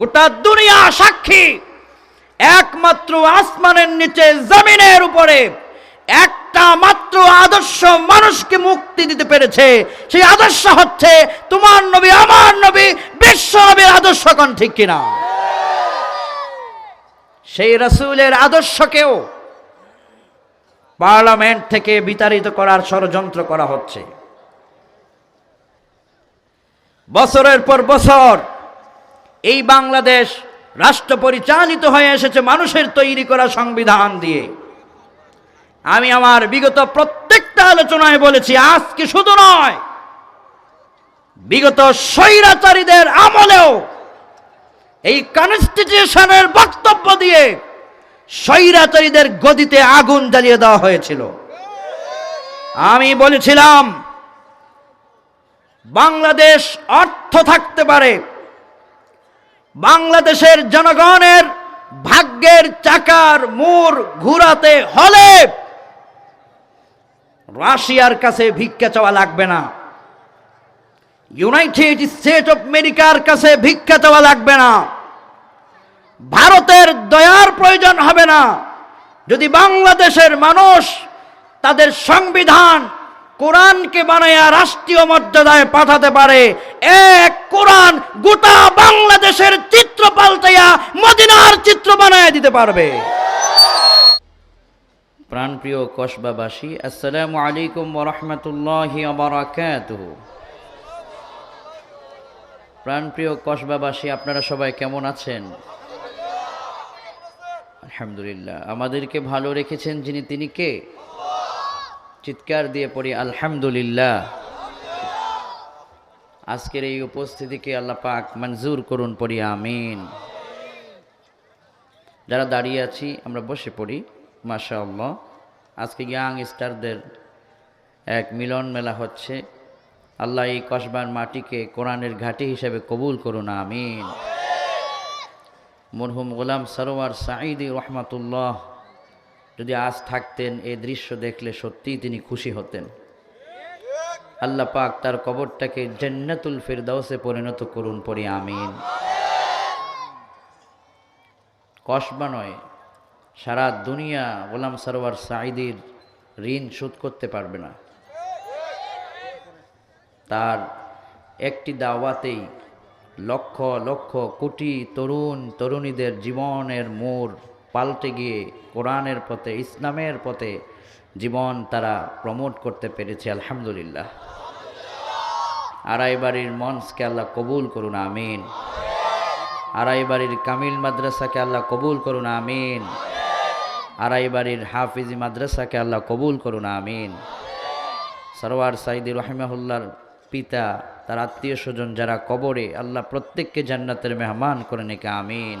গোটা দুনিয়া সাক্ষী। একমাত্র আসমানের নিচে, জমিনের উপরে। একটা মাত্র আদর্শ মানুষকে মুক্তি দিতে পেরেছে। সেই আদর্শ হচ্ছে তোমার নবী, আমার নবী, বিশ্ব নবীর আদর্শ কোন ঠিক কিনা? সেই রসুলের আদর্শকেও পার্লামেন্ট থেকে বিতাড়িত করার ষড়যন্ত্র করা হচ্ছে। বছরের পর বছর এই বাংলাদেশ রাষ্ট্র পরিচালিত হয়ে এসেছে মানুষের তৈরি করা সংবিধান দিয়ে। আমি আমার বিগত প্রত্যেকটা আলোচনায় বলেছি আজকে শুধু নয়, বিগত স্বৈরাচারীদের আমলেও এই কনস্টিটিউশনের বক্তব্য দিয়ে স্বৈরাচারীদের গদিতে আগুন জ্বালিয়ে দেওয়া হয়েছিল। আমি বলেছিলাম, বাংলাদেশ অর্থ থাকতে পারে বাংলাদেশের জনগণের ভাগ্যের চাকার মুর ঘুরাতে হলে রাশিয়ার কাছে ভিক্ষা চাওয়া লাগবে না। ইউনাইটেড স্টেট অফ আমেরিকার কাছে ভিক্ষা চাওয়া লাগবে না। ভারতের দয়ার প্রয়োজন হবে না। যদি বাংলাদেশের মানুষ তাদের সংবিধান কোরআনকে বানাইয়া রাষ্ট্রীয় মর্যাদায় পাঠাতে পারে। এক কোরআন গোটা বাংলাদেশের চিত্র পাল্টাইয়া মদিনার চিত্র বানায় দিতে পারবে। প্রাণপ্রিয় কসবাবাসী, আসসালামু আলাইকুম ওরহমতুল্লাহ বারাকাতুহু। প্রাণপ্রিয় কসবাবাসী, আপনারা সবাই কেমন আছেন? আলহামদুলিল্লাহ। আমাদেরকে ভালো রেখেছেন যিনি তিনি কে? চিৎকার দিয়ে পড়ি, আলহামদুলিল্লাহ। আজকের এই উপস্থিতিকে আল্লাহ পাক মঞ্জুর করুন, পড়ি, আমিন। যারা দাঁড়িয়ে আছি, আমরা বসে পড়ি, মাশাআল্লাহ। আজকে ইয়াং স্টারদের এক মিলন মেলা হচ্ছে। আল্লাহ এই কসবার মাটিকে কোরআনের ঘাটি হিসেবে কবুল করুন, আমিন। মরহুম গোলাম সরোয়ার সাঈদি রহমাতুল্লাহ যদি আজ থাকতেন এই দৃশ্য দেখলে সত্যিই তিনি খুশি হতেন। আল্লাহ পাক তার কবরটাকে জান্নাতুল ফেরদাউসে পরিণত করুন পরি, আমিন। কসবা নয়, সারা দুনিয়া গোলাম সরোয়ার সাঈদির ঋণ শোধ করতে পারবে না। তার একটি দাওয়াতেই লক্ষ লক্ষ কোটি তরুণ, তরুণীদের জীবনের মোড় পাল্টে গিয়ে কোরআনের পথে, ইসলামের পথে জীবন তারা প্রমোট করতে পেরেছে, আলহামদুলিল্লাহ। আড়াই বাড়ির মঞ্চকে আল্লাহ কবুল করুন, আমিন। আড়াই বাড়ির কামিল মাদ্রাসাকে আল্লাহ কবুল করুন, আমিন। আড়াই বাড়ির হাফিজি মাদ্রাসাকে আল্লাহ কবুল করুন, আমিন। সরওয়ার সাইদি রহিমাহুল্লার পিতা, তার আত্মীয় স্বজন যারা কবরে, আল্লাহ প্রত্যেককে জান্নাতের মেহমান করে নেকে, আমিন।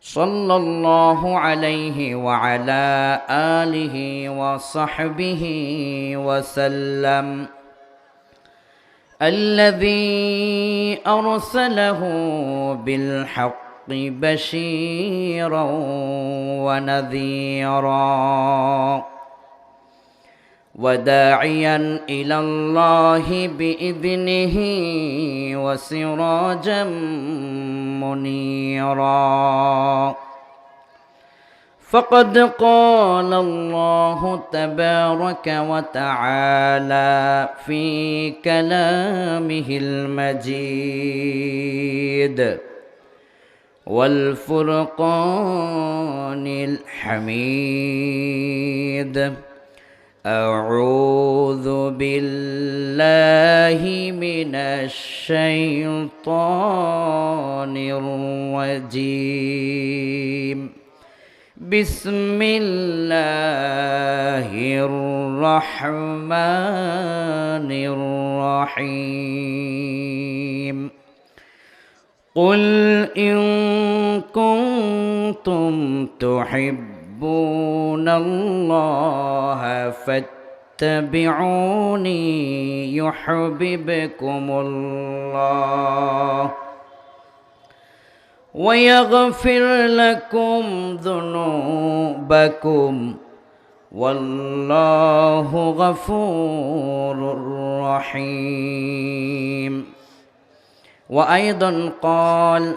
صلى الله عليه وعلى آله وصحبه وسلم. الذي أرسله بالحق بشيرا ونذيرا. وداعيا إلى الله بإذنه وسراجا منيرا. فقد قال الله تبارك وتعالى في كلامه المجيد والفرقان الحميد. أعوذ بالله من الشيطان الرجيم. بسم الله الرحمن الرحيم. قل إن كنتم تحبون الله فاتبعوني يحببكم الله ويغفر لكم ذنوبكم والله غفور رحيم وأيضا قال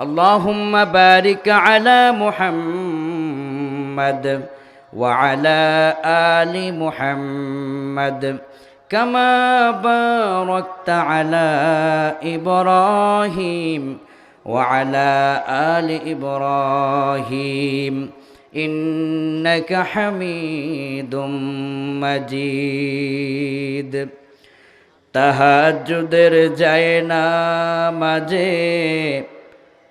اللهم بارك على محمد وعلى آل محمد كما باركت على إبراهيم وعلى آل إبراهيم إنك حميد مجيد تهجدر جائنا مجيد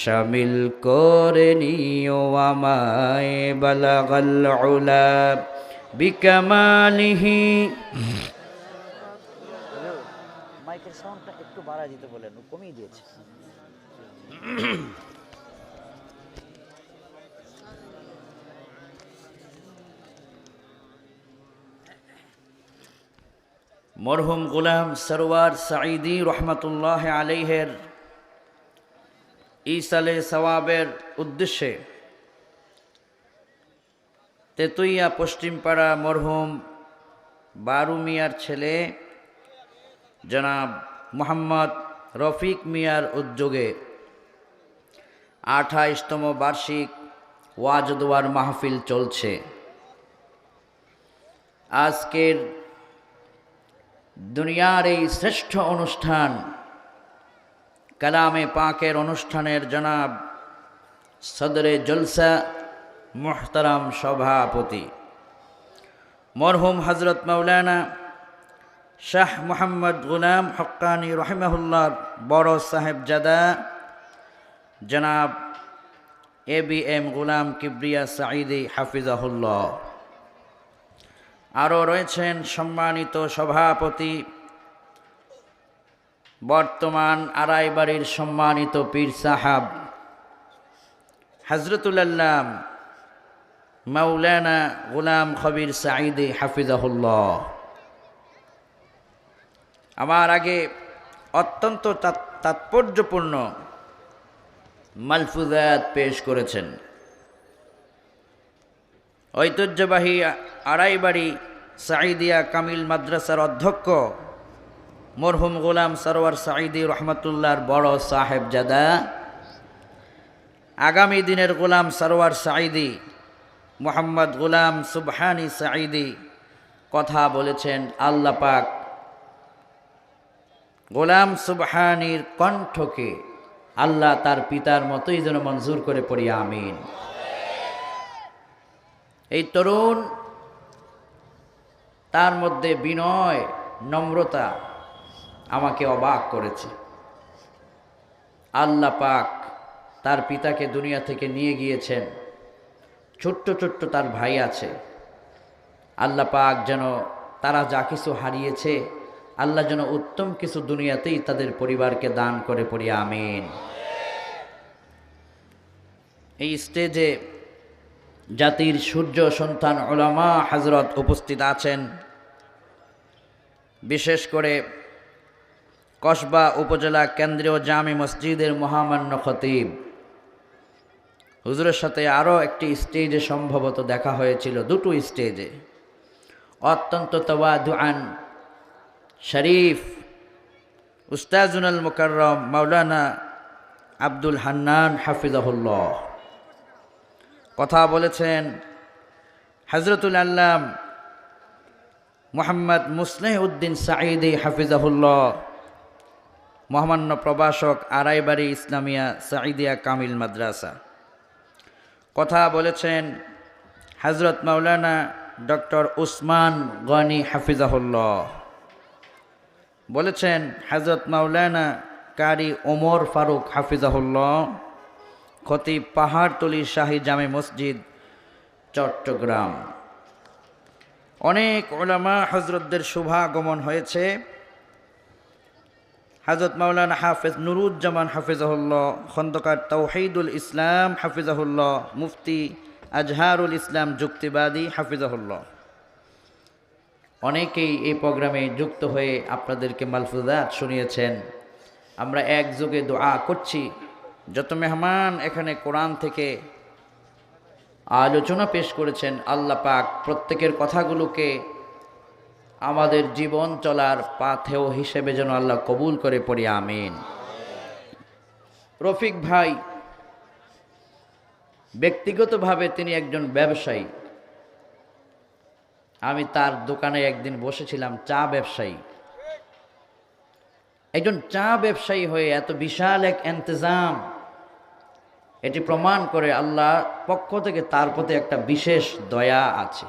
শামিল করে নিও আমায় বালাগাল উলা বিকামালিহি। মাইকের সাউন্ডটা একটু বাড়া দিতে বলেন কমিয়ে দিয়েছে। মরহুম গোলাম সরওয়ার সাঈদি রহমতুল্লাহ আলাইহের ইসালে সওয়াবের উদ্দেশ্যে তেতুইয়া পশ্চিমপাড়া মরহুম বারু মিয়ার ছেলে জনাব মোহাম্মদ রফিক মিয়ার উদ্যোগে আঠাইশতম বার্ষিক ওয়াজদোয়ার মাহফিল চলছে। আজকের দুনিয়ার এই শ্রেষ্ঠ অনুষ্ঠান কালামে পাকের অনুষ্ঠানের জনাব সদরে জলসা মোহতারাম সভাপতি। মরহুম হজরত মৌলানা শাহ মোহাম্মদ গুলাম হক্কানি রহিমাহুল্লার বড় সাহেব জাদা জনাব A B M Gulam Kibria Saidi হাফিজাহুল্লাহ। আরও রয়েছেন সম্মানিত সভাপতি বর্তমান আড়াইবাড়ির সম্মানিত পীর সাহাব হজরতুল্লাম মৌলানা গুলাম খবির সাঈদি হাফিজাহুল্লাহ। আমার আগে অত্যন্ত তাৎপর্যপূর্ণ মালফুজাত পেশ করেছেন। ঐতিহ্যবাহী আড়াইবাড়ি সাঈদিয়া কামিল মাদ্রাসার অধ্যক্ষ মরহুম গোলাম সরোয়ার সাঈদি রহমতুল্লাহর বড় সাহেবজাদা। আগামী দিনের গোলাম সরোয়ার সাঈদি, মোহাম্মদ গোলাম সুবহানি সাঈদি কথা বলেছেন আল্লাহ পাক। গোলাম সুবহানির কণ্ঠকে আল্লাহ তার পিতার মতোই যেন মঞ্জুর করে পড়ি, আমিন। এই তরুণ, তার মধ্যে বিনয়, নম্রতা আমাকে অবাক করেছে। আল্লাহ পাক তার পিতাকে দুনিয়া থেকে নিয়ে গিয়েছেন। ছোট্ট ছোট্ট তার ভাই আছে। আল্লাহ পাক যেন তারা যা কিছু হারিয়েছে, আল্লাহ যেন উত্তম কিছু দুনিয়াতেই তাদের পরিবারকে দান করে পড়ি, আমিন। এই স্টেজে জাতির সূর্য সন্তান ওলামা হজরত উপস্থিত আছেন। বিশেষ করে কসবা উপজেলা কেন্দ্রীয় জামি মসজিদের মহামান্য খতিব। হুজুরের সাথে আরও একটি স্টেজে সম্ভবত দেখা হয়েছিল, দুটো স্টেজে। অত্যন্ত তওয়াদুআন শরীফ উস্তাজুল মুকাররম মাওলানা আব্দুল হান্নান হাফিজাহুল্লাহ। কথা বলেছেন হজরতুল আল্লাম মোহাম্মদ মুসলেহ উদ্দিন সাঈদি হাফিজাহুল্লাহ। মহামান্য প্রভাষক আড়াইবাড়ি ইসলামিয়া সাঈদিয়া কামিল মাদ্রাসা। কথা বলেছেন হজরত মাওলানা ডক্টর উসমান গনি হাফিজাহুল্লাহ। বলেছেন হজরত মাওলানা কারি ওমর ফারুক হাফিজাহুল্লাহ খতিব পাহাড়তলি শাহী জামে মসজিদ, চট্টগ্রাম। অনেক ওলামা হজরতদের শুভাগমন হয়েছে। হজরত মাওলানা হাফেজ নুরুজ্জামান হাফিজাহুল্লাহ, খন্দকার তৌহিদুল ইসলাম হাফিজাহুল্লাহ, মুফতি আজহারুল ইসলাম যুক্তিবাদী হাফিজাহুল্লাহ। অনেকেই এই প্রোগ্রামে যুক্ত হয়ে আপনাদেরকে মালফুজাত শুনিয়েছেন। আমরা একযোগে দোয়া করছি, যত মেহমান এখানে কোরআন থেকে আলোচনা পেশ করেছেন, আল্লাহ পাক প্রত্যেকের কথাগুলোকে আমাদের জীবন চলার পাথেও হিসেবে যেন আল্লাহ কবুল করে পড়ি, আমিন। রফিক ভাই, ব্যক্তিগতভাবে তিনি একজন ব্যবসায়ী। আমি তার দোকানে একদিন বসেছিলাম, চা ব্যবসায়ী। একজন চা ব্যবসায়ী হয়ে এত বিশাল এক এন্তেজাম, এটি প্রমাণ করে আল্লাহ পক্ষ থেকে তার প্রতি একটা বিশেষ দয়া আছে।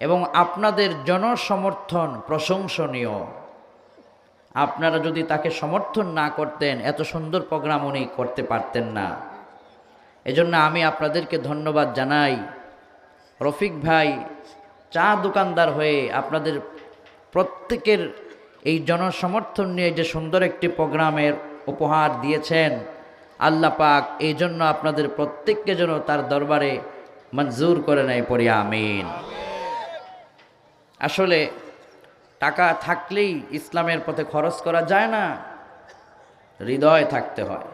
এবং আপনাদের জনসমর্থন প্রশংসনীয়। আপনারা যদি তাকে সমর্থন না করতেন, এত সুন্দর প্রোগ্রাম উনি করতে পারতেন না। এজন্য আমি আপনাদেরকে ধন্যবাদ জানাই। রফিক ভাই, চা দোকানদার হয়ে আপনাদের প্রত্যেকের এই জনসমর্থন নিয়ে যে সুন্দর একটি প্রোগ্রামের উপহার দিয়েছেন, আল্লাহ পাক এই জন্য আপনাদের প্রত্যেককে যেন তার দরবারে মঞ্জুর করে নেয় পড়ি, আমিন। আসলে টাকা থাকলেই ইসলামের পথে খরচ করা যায় না, হৃদয় থাকতে হয়।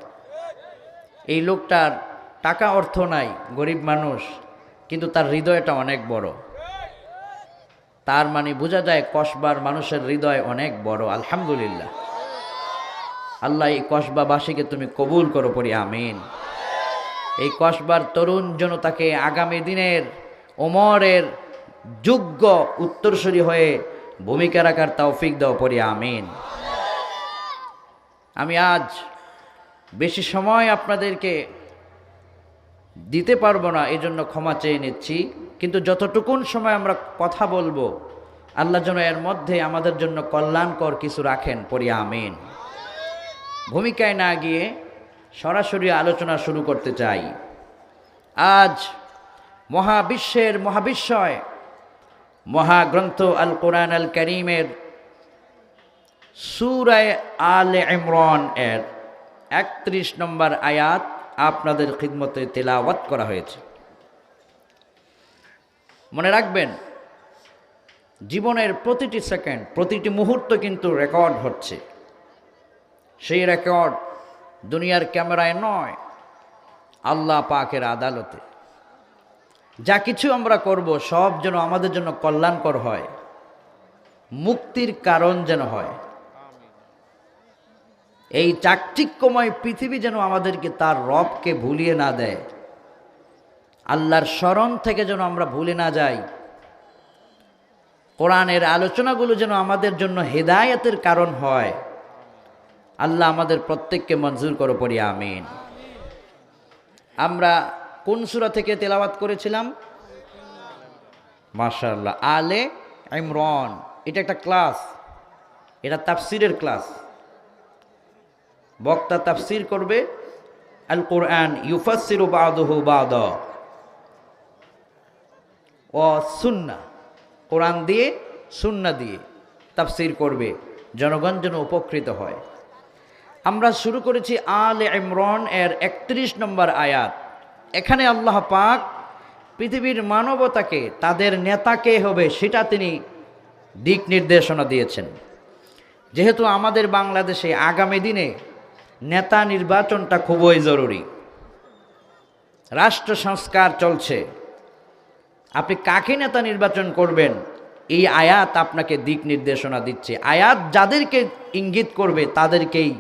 এই লোকটার টাকা অর্থ নাই, গরিব মানুষ, কিন্তু তার হৃদয়টা অনেক বড়। তার মানে বোঝা যায় কসবার মানুষের হৃদয় অনেক বড়, আলহামদুলিল্লাহ। আল্লাহ এই কসবাবাসীকে তুমি কবুল করো পড়ি, আমিন। এই কসবার তরুণ জনতাকে আগামী দিনের, ওমরের যোগ্য উত্তরসূরি হয়ে ভূমিকা রাখার তৌফিক দাও পড়ি, আমিন। আমি আজ বেশি সময় আপনাদেরকে দিতে পারব না এই জন্য ক্ষমা চেয়ে নিচ্ছি। কিন্তু যতটুকুন সময় আমরা কথা বলব, আল্লাহ যেন এর মধ্যে আমাদের জন্য কল্যাণকর কিছু রাখেন, পড়ি, আমিন। ভূমিকায় না গিয়ে সরাসরি আলোচনা শুরু করতে চাই। আজ মহাবিশ্বের মহাবিশ্বয় মহাগ্রন্থ আল কোরআন আল করিমের সুরায় আল ইমরান এর একত্রিশ নম্বর আয়াত আপনাদের খিদমতে তেলাওয়াত করা হয়েছে। মনে রাখবেন, জীবনের প্রতিটি সেকেন্ড, প্রতিটি মুহূর্ত কিন্তু রেকর্ড হচ্ছে। সেই রেকর্ড দুনিয়ার ক্যামেরায় নয়, আল্লাহ পাকের আদালতে। যা কিছু আমরা করব, সব যেন আমাদের জন্য কল্যাণকর হয়। মুক্তির কারণ যেন হয়। এই চাকচিক্যময় পৃথিবী যেন আমাদেরকে তার রবকে ভুলিয়ে না দেয়। আল্লাহর স্মরণ থেকে যেন আমরা ভুলে না যাই। কোরআনের আলোচনাগুলো যেন আমাদের জন্য হেদায়তের কারণ হয়। আল্লাহ আমাদের প্রত্যেককে মঞ্জুর করো পড়ি, আমিন। আমরা কোন সূরা থেকে তেলাওয়াত করেছিলাম? মাশাআল্লাহ। আলে ইমরান। এটা একটা ক্লাস। এটা তাফসিরের ক্লাস। বক্তা তাফসির করবে। আল কোরআন ইউফাসিরু বাদহু বাদ। ও সুন্না কোরআন দিয়ে সুন্না দিয়ে তাফসির করবে। জনগণ যেন উপকৃত হয়। আমরা শুরু করেছি আল ইমরান এর একত্রিশ নম্বর আয়াত। এখানে আল্লাহ পাক পৃথিবীর মানবতাকে, তাদের নেতাকে হবে সেটা তিনি দিক নির্দেশনা দিয়েছেন। যেহেতু আমাদের বাংলাদেশে আগামী দিনে নেতা নির্বাচনটা খুবই জরুরি। রাষ্ট্র সংস্কার চলছে। আপনি কাকে নেতা নির্বাচন করবেন? এই আয়াত আপনাকে দিক নির্দেশনা দিচ্ছে। আয়াত যাদেরকে ইঙ্গিত করবে, তাদেরকেই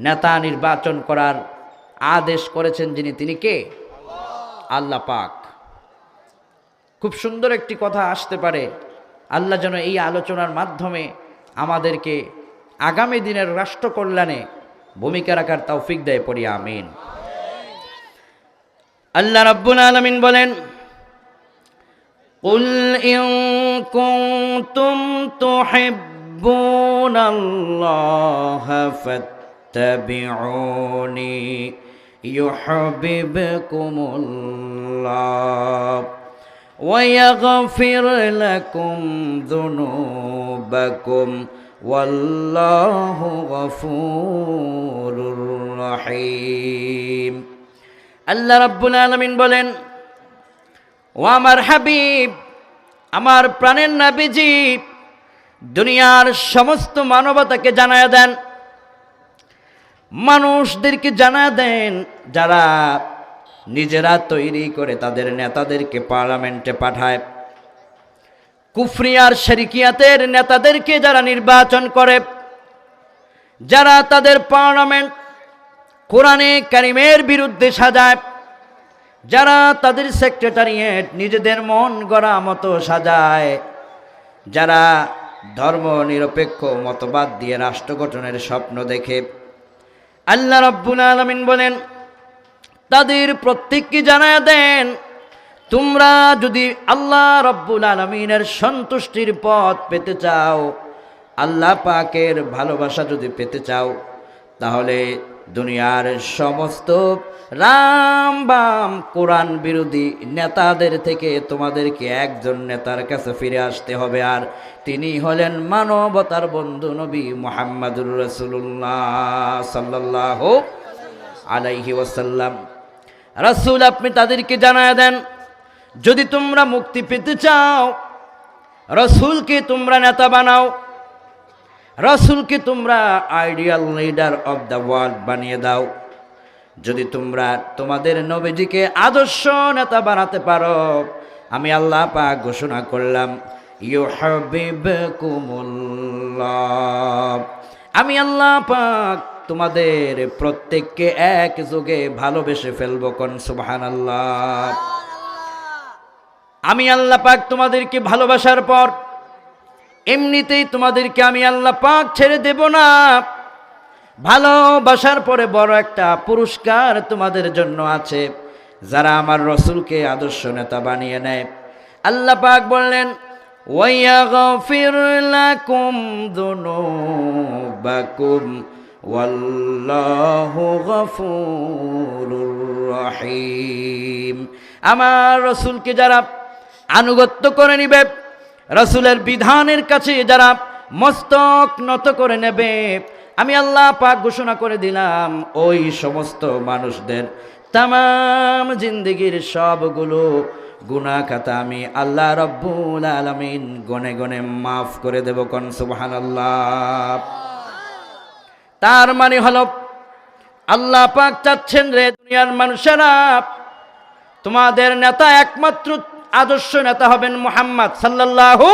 নেতা নির্বাচন করার আদেশ করেছেন যিনি, তিনি কে? আল্লাহ পাক খুব সুন্দর একটি কথা আসতে পারে আল্লাহ যেন এই আলোচনার মাধ্যমে আমাদেরকে আগামী দিনের রাষ্ট্র কল্যাণে ভূমিকা রাখার তৌফিক দেয় পড়ি আমিন আল্লাহ রাব্বুল আলামিন বলেন قل إن كنتم تحبون الله فاتبعوني يحببكم الله ويغفر لكم ذنوبكم والله غفور رحيم আল্লাহ রাব্বুল আলামিন বলেন ও আমার হাবিব আমার প্রাণের নাবিজি দুনিয়ার সমস্ত মানবতাকে জানায় দেন মানুষদেরকে জানা দেন, যারা নিজেরা তৈরি করে তাদের নেতাদেরকে পার্লামেন্টে পাঠায়। কুফরিয়ার শরিকিয়াতের নেতাদেরকে যারা নির্বাচন করে, যারা তাদের পার্লামেন্ট কোরআনে কারিমের বিরুদ্ধে সাজায়, যারা তাদের সেক্রেটারিয়েট নিজেদের মন গড়া মতো সাজায়, যারা ধর্ম নিরপেক্ষ মতবাদ দিয়ে রাষ্ট্র গঠনের স্বপ্ন দেখে। আল্লাহ রব্বুল আলমিন বলেন, তাদের প্রত্যেককে জানা দেন, তোমরা যদি আল্লাহ রব্বুল আলমিনের সন্তুষ্টির পথ পেতে চাও, আল্লাহ পাকের ভালোবাসা যদি পেতে চাও, তাহলে দুনিয়ার সমস্ত রাম বাম কোরআন বিরোধী নেতাদের থেকে তোমাদেরকে একজন নেতার কাছে ফিরে আসতে হবে। আর তিনি হলেন মানবতার বন্ধু নবী মোহাম্মদুর রসুল্লাহ সাল্লাহ আলাইহি ওয়াসাল্লাম। রাসূল, আপনি তাদেরকে জানায় দেন, যদি তোমরা মুক্তি পেতে চাও, রসুলকে তোমরা নেতা বানাও রসুলকে তোমরা ideal leader of the world বানিয়ে দাও। যদি তোমরা তোমাদের নবীজিকে আদর্শ নেতা বানাতে পারো আমি আল্লাহ পাক ঘোষণা করলাম আমি আল্লাহ পাক তোমাদের প্রত্যেককে এক যোগে ভালোবেসে ফেলব কোন সুবহানাল্লাহ। আমি আল্লাহ পাক তোমাদেরকে ভালোবাসার পর এমনিতেই তোমাদেরকে আমি আল্লাহ পাক ছেড়ে দেব না ভালোবাসার পরে বড় একটা পুরস্কার তোমাদের জন্য আছে যারা আমার রসুলকে আদর্শ নেতা বানিয়ে নেয় আল্লাহ পাক বললেন وَيَغْفِرْ لَكُمْ ذُنُوبَكُمْ وَاللَّهُ غَفُورٌ رَحِيمٌ আমার রসুলকে যারা আনুগত্য করে নিবে রসুলের বিধানের কাছে যারা মস্তক নত করে নেবে, আমি আল্লাহ পাক ঘোষণা করে দিলাম, ওই সমস্ত মানুষদের তাম জিন্দগির সবগুলো গুনা খাতা আমি আল্লাহ রব্বুল আলমিন গনে গনে মাফ করে দেব কন সুবহান আল্লাহ তার মানে হল, আল্লাহ পাক চাচ্ছেন রে দুনিয়ার মানুষেরা, তোমাদের নেতা একমাত্র আদর্শ নেতা হবেন মোহাম্মদ সাল্লাল্লাহু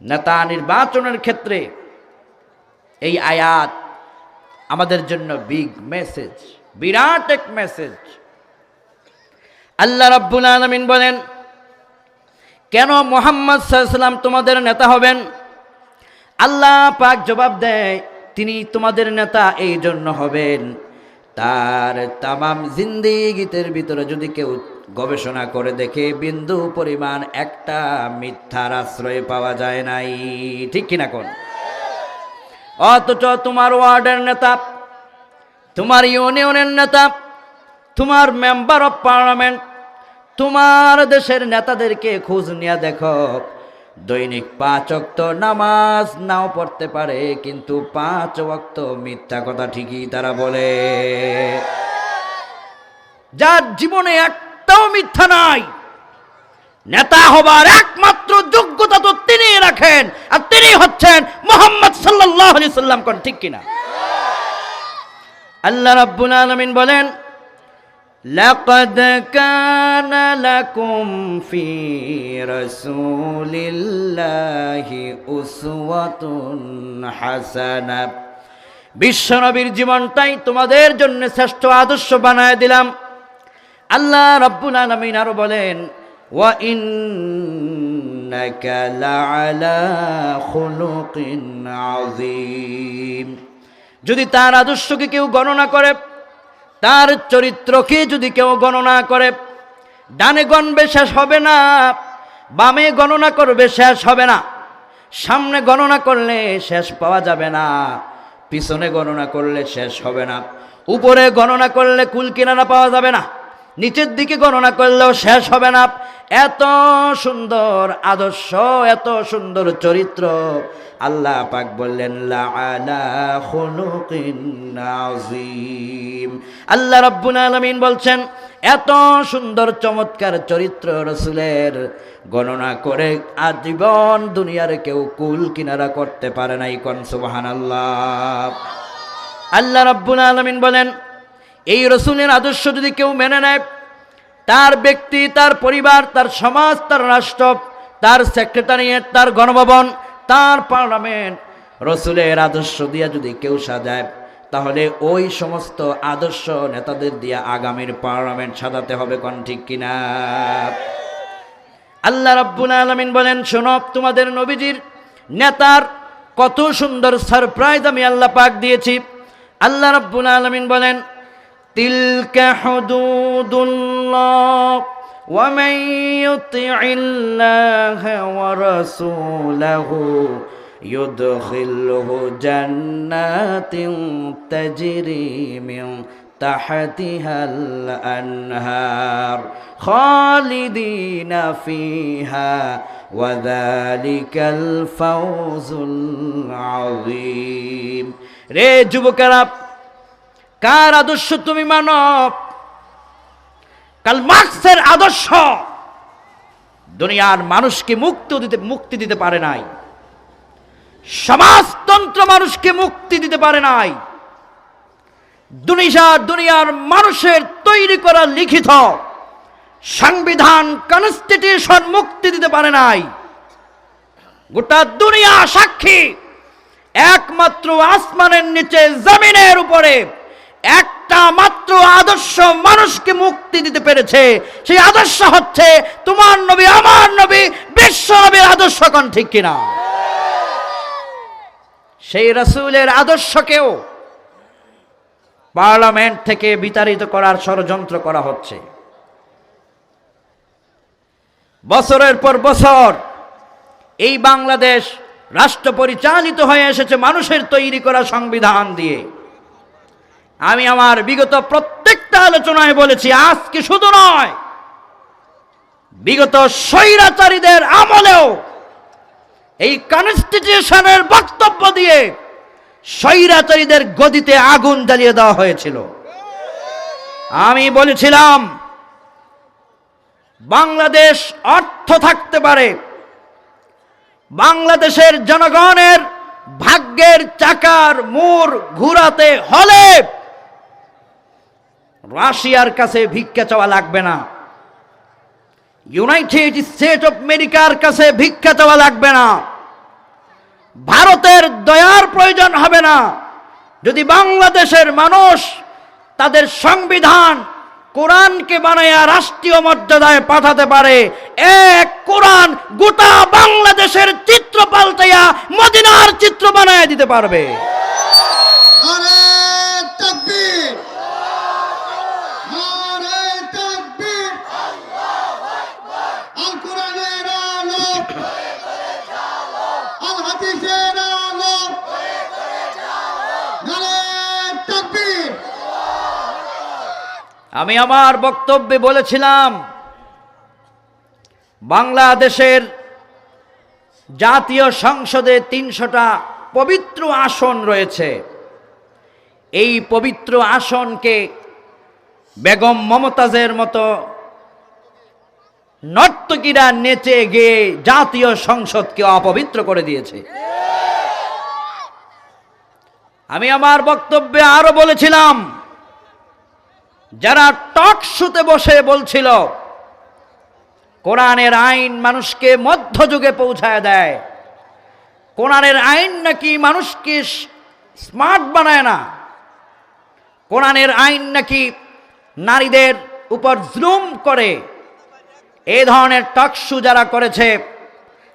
নেতা নির্বাচনের ক্ষেত্রে এই আয়াত আমাদের জন্য বিগ মেসেজ বিরাট এক মেসেজ আল্লাহ রাব্বুল আলামিন বলেন, কেন মোহাম্মদ সাল্লাম তোমাদের নেতা হবেন? আল্লাহ পাক জবাব দেয়, তিনি তোমাদের নেতা এই জন্য হবেন। তার তামাম জিন্দিগিতের ভিতরে যদি কেউ গবেষণা করে দেখে বিন্দু পরিমাণ একটা মিথ্যার আশ্রয় পাওয়া যায় নাই। ঠিক কিনা কোন? অথচ তোমার ওয়ার্ডের নেতা, তোমার ইউনিয়নের নেতা, তোমার মেম্বার অফ পার্লামেন্ট, তোমার দেশের নেতাদেরকে খোঁজ নিয়ে দেখো, দৈনিক পাঁচ অক্ত নামাজ নাও পড়তে পারে, কিন্তু পাঁচ ওয়াক্ত মিথ্যা কথা ঠিকই তারা বলে। যার জীবনে একটাও মিথ্যা নাই নেতা হবার একমাত্র যোগ্যতা তো তিনি রাখেন আর তিনি হচ্ছেন মোহাম্মদ সাল্লাহ আলি সাল্লাম কোন ঠিক কিনা আল্লাহ রাব্বুল আলামিন বলেন لقد كان لكم في رسول الله أسوة حسنة বিশ্বনবীর জীবনটাই তোমাদের জন্য শ্রেষ্ঠ আদর্শ বানায় দিলাম আল্লাহ রাব্বুল আলামিন আরও বলেন, ওয়া যদি তার আদর্শকে কেউ গণনা করে, তার চরিত্রকে যদি কেউ গণনা করে, ডানে গণবে শেষ হবে না, বামে গণনা করবে শেষ হবে না, সামনে গণনা করলে শেষ পাওয়া যাবে না, পিছনে গণনা করলে শেষ হবে না, উপরে গণনা করলে কুল কিনারা পাওয়া যাবে না। নিচের দিকে গণনা করলেও শেষ হবে না। এত সুন্দর আদর্শ, এত সুন্দর চরিত্র। আল্লাহ পাক বললেন আল্লাহ রাব্বুল আলমিন বলছেন, এত সুন্দর, চমৎকার চরিত্র রসুলের গণনা করে আজীবন দুনিয়ার কেউ কুল কিনারা করতে পারে নাই কোন, সুবহানাল্লাহ। আল্লাহ রাব্বুল আলমিন বলেন এই রসুলের আদর্শ যদি কেউ মেনে নেয়, তার ব্যক্তি, তার পরিবার, তার সমাজ, তার রাষ্ট্র, তার সেক্রেটারিয়েট তার গণভবন, তার পার্লামেন্ট রসুলের আদর্শ দিয়া যদি কেউ সাজায়, তাহলে ওই সমস্ত আদর্শ নেতাদের দিয়া আগামীর পার্লামেন্ট সাজাতে হবে, কোন ঠিক কিনা? আল্লাহ রাব্বুল আলমিন বলেন, শোনো, তোমাদের নবীজির নেতার কত সুন্দর সারপ্রাইজ আমি আল্লাহ পাক দিয়েছি। আল্লাহ রাব্বুল আলামিন বলেন تلك حدود الله ومن يطع الله ورسوله يدخله جنات تجري من تحتها الأنهار خالدين فيها وذلك الفوز العظيم রে যুবকেরা কার আদর্শ তুমি মানব? কাল মার্ক্সের আদর্শ। দুনিয়ার মানুষকে মুক্তি দিতে মুক্তি দিতে পারে নাই। সমাজতন্ত্র মানুষকে মুক্তি দিতে পারে নাই। দুনিয়ার দুনিয়ার মানুষের তৈরি করা লিখিত সংবিধান কনস্টিটিউশন মুক্তি দিতে পারে নাই। গোটা দুনিয়া সাক্ষী। একমাত্র আসমানের নিচে, জমিনের উপরে। একটা মাত্র আদর্শ মানুষকে মুক্তি দিতে পেরেছে। সেই আদর্শ হচ্ছে তোমার নবী, আমার নবী বিশ্ব নবীর আদর্শ কোন ঠিক কিনা? সেই রসুলের আদর্শকেও পার্লামেন্ট থেকে বিতাড়িত করার ষড়যন্ত্র করা হচ্ছে। বছরের পর বছর এই বাংলাদেশ রাষ্ট্র পরিচালিত হয়ে এসেছে, মানুষের তৈরি করা সংবিধান দিয়ে। আমি আমার বিগত প্রত্যেকটা আলোচনায় বলেছি, আজকে শুধু নয়, বিগত স্বৈরাচারীদের আমলেও এই কনস্টিটিউশনের বক্তব্য দিয়ে স্বৈরাচারীদের গদিতে আগুন জ্বালিয়ে দেওয়া হয়েছিল। আমি বলেছিলাম, বাংলাদেশ অর্থ থাকতে পারে, বাংলাদেশের জনগণের ভাগ্যের চাকার মোড় ঘুরাতে হলে রাশিয়ার কাছে ভিক্ষা চাওয়া লাগবে না। ইউনাইটেড স্টেট অফ আমেরিকার কাছে ভিক্ষা চাওয়া লাগবে না। ভারতের দয়ার প্রয়োজন হবে না। যদি বাংলাদেশের মানুষ তাদের সংবিধান কোরআনকে বানাইয়া রাষ্ট্রীয় মর্যাদায় পাঠাতে পারে, এক কোরআন গোটা বাংলাদেশের চিত্র পাল্টাইয়া মদিনার চিত্র বানাইয়া দিতে পারবে নারে তাকবীর নারে তাকবীর আল কোরআনের আলো আল হাদিসের আলো নারে তাকবীর আমি আমার বক্তব্যে বলেছিলাম, বাংলাদেশের জাতীয় সংসদে তিনশোটা পবিত্র আসন রয়েছে। এই পবিত্র আসনকে বেগম মমতাজের মতো নর্তকীরা নেচে গিয়ে জাতীয় সংসদকে অপবিত্র করে দিয়েছে। আমি আমার বক্তব্যে আরও বলেছিলাম যারা টক শুতে বসে বলছিল, কোরআনের আইন মানুষকে মধ্যযুগে পৌঁছায় দেয়। কোরআনের আইন নাকি মানুষকে স্মার্ট বানায় না। কোরআনের আইন নাকি নারীদের উপর জুলুম করে। এ ধরনের টকশু যারা করেছে,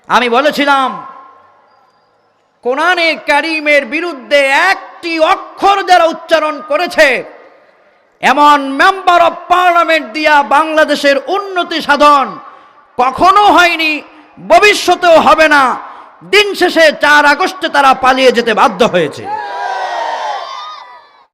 আমি বলেছিলাম, কোরআনে কারিমের বিরুদ্ধে একটি অক্ষর যারা উচ্চারণ করেছে এমন মেম্বার অব পার্লামেন্ট দিয়া বাংলাদেশের উন্নতি সাধন কখনো হয়নি, ভবিষ্যতেও হবে না। দিন শেষে চার আগস্টে তারা পালিয়ে যেতে বাধ্য হয়েছে।